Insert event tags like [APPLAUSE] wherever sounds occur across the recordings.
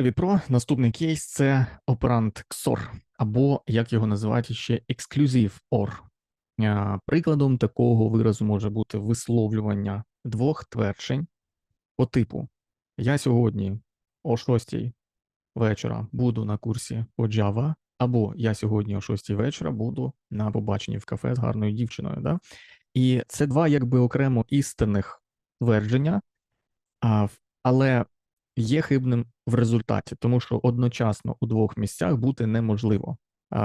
Привіт, наступний кейс це оперант XOR, або як його називають ще Exclusive OR. Прикладом такого виразу може бути висловлювання двох тверджень по типу: Я сьогодні о 6 вечора буду на курсі по Java, або я сьогодні о 6 вечора буду на побаченні в кафе з гарною дівчиною. Да? І це два якби окремо істинних твердження, але є хибним в результаті, тому що одночасно у двох місцях бути неможливо.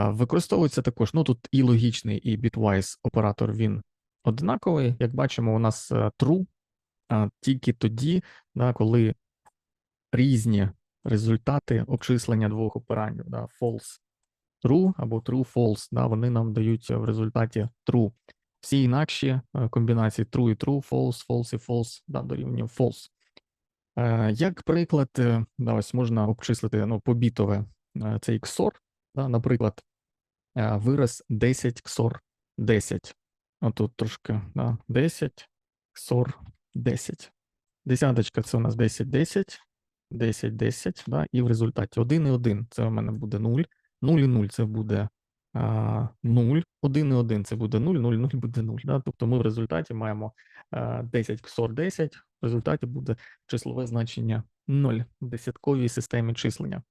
Використовується також, ну тут і логічний, і bitwise оператор він однаковий. Як бачимо, у нас е, true тільки тоді, да, коли різні результати обчислення двох операндів, да, false true або true false, да, вони нам дають в результаті true. Всі інакші е, комбінації true і true, false, false і false да, дорівнює false. Е, Як приклад, е, да, ось можна обчислити ну, побітове е, цей XOR, да, наприклад, вираз 10 XOR 10. Отут трошки да, 10 XOR 10. Десяточка це у нас 10, 10, 10, 10, да, і в результаті 1 і 1 це у мене буде 0, 0 і 0 це буде 0, 1 і 1 це буде 0, 0, 0 буде 0. Да? Тобто ми в результаті маємо 10 XOR 10, в результаті буде числове значення 0 в десятковій системі числення.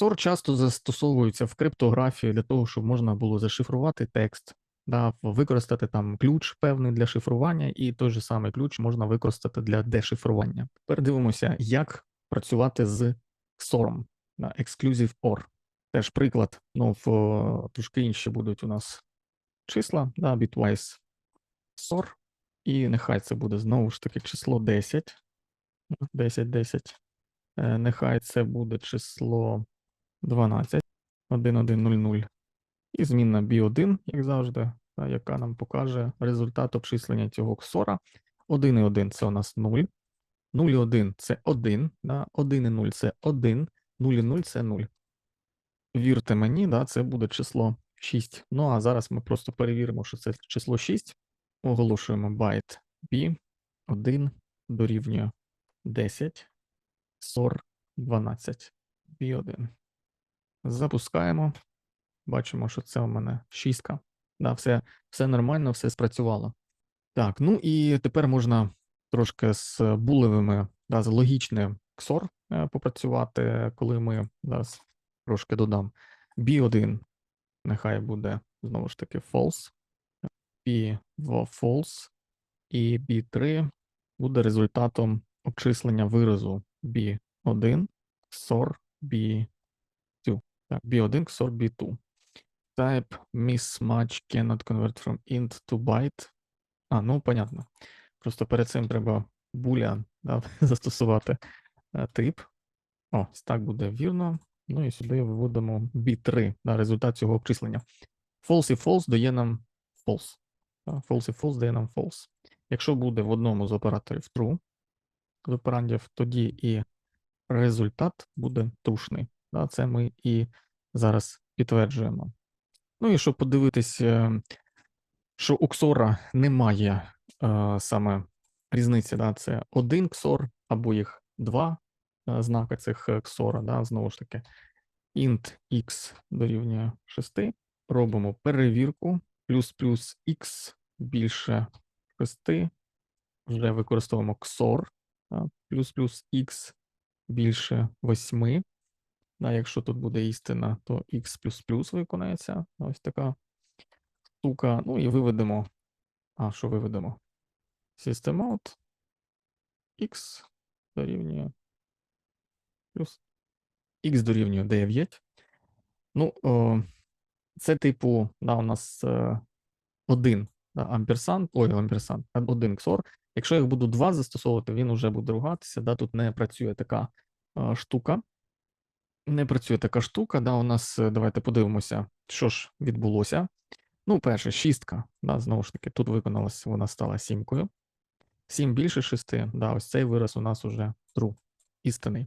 XOR часто застосовується в криптографії для того, щоб можна було зашифрувати текст, да, використати там ключ певний для шифрування, і той же самий ключ можна використати для дешифрування. Тепер дивимося, як працювати з XOR, да, Exclusive OR. Теж приклад, ну, в е, трошки інші будуть у нас числа, да, bitwise XOR, і нехай це буде знову ж таки число 10. 10, 10. Е, Нехай це буде число 12, 1, 1, 0, 0. І змінна B1, як завжди, яка нам покаже результат обчислення цього ксора. 1 і 1 це у нас 0. 0 і 1 це 1, да? 1 і 0 це 1, 0 і 0 це 0. Вірте мені, да, це буде число 6. Ну а зараз ми просто перевіримо, що це число 6. Оголошуємо byte b 1 дорівнює 10, XOR 12, b1. Запускаємо. Бачимо, що це у мене шістка. Да, все, все нормально, все спрацювало. Так, ну і тепер можна трошки з булевими, да, з логічним XOR е, попрацювати, коли ми зараз трошки додам B1, нехай буде знову ж таки false, B2 false, і B3 буде результатом обчислення виразу B1 XOR B2. Так, B1 XOR B2. Type mismatch cannot convert from int to byte. А, ну, понятно. Просто перед цим треба boolean да, [LAUGHS] застосувати е, тип. О, так буде вірно. Ну і сюди виводимо B3 на результат цього обчислення. False і false дає нам false. False і false дає нам false. Якщо буде в одному з операторів true, з операндів, тоді і результат буде трушний. Це ми і зараз підтверджуємо. Ну і щоб подивитись, е, що у XOR немає е, саме різниці, це один XOR або їх два е, знака цих XOR, да, знову ж таки, int x дорівнює 6, робимо перевірку, плюс-плюс x більше 6, вже використовуємо XOR, плюс-плюс x більше 8, Да, якщо тут буде істина, то x виконається. Ось така штука. Ну і виведемо. А, що виведемо? System out x дорівнює плюс x дорівнює 9. Ну, о, це типу, да, у нас е, один да, амперсант, ой, амперсант, один XOR. Якщо я їх буду два застосовувати, він вже буде ругатися. Да, тут не працює така е, штука. Не працює така штука. Да, у нас е, давайте подивимося, що ж відбулося. Ну, перше, шістка. Да, знову ж таки, тут виконалась, вона стала сімкою. Сім більше шести. Да, ось цей вираз у нас уже true, істинний.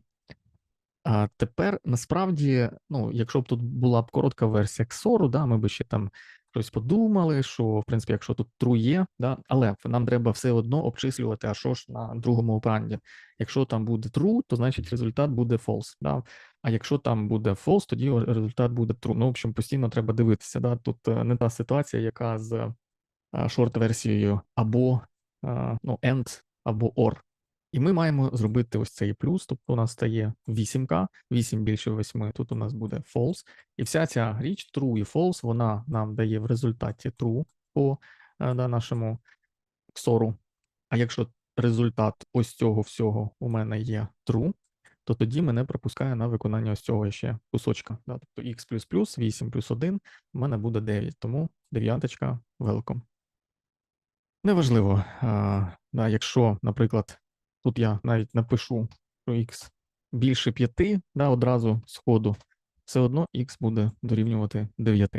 А тепер насправді, ну, якщо б тут була б коротка версія XOR, да, ми б ще там щось подумали, що в принципі, якщо тут true є, да, але нам треба все одно обчислювати, а що ж на другому операнді. Якщо там буде true, то значить результат буде false. Да? А якщо там буде false, тоді результат буде true. Ну, в общем, постійно треба дивитися. Да? Тут е, не та ситуація, яка з шорт-версією або е, ну, and, або or. І ми маємо зробити ось цей плюс, тобто у нас стає 8К, 8 більше 8, тут у нас буде false. І вся ця річ true і false, вона нам дає в результаті true по е, да, нашому XOR. А якщо результат ось цього всього у мене є true, то тоді мене пропускає на виконання ось цього ще кусочка. Да? Тобто x плюс плюс, 8 плюс 1, у мене буде 9, тому дев'яточка welcome. Неважливо, а, да, якщо, наприклад, тут я навіть напишу, що x більше 5, да, одразу з ходу, все одно x буде дорівнювати 9.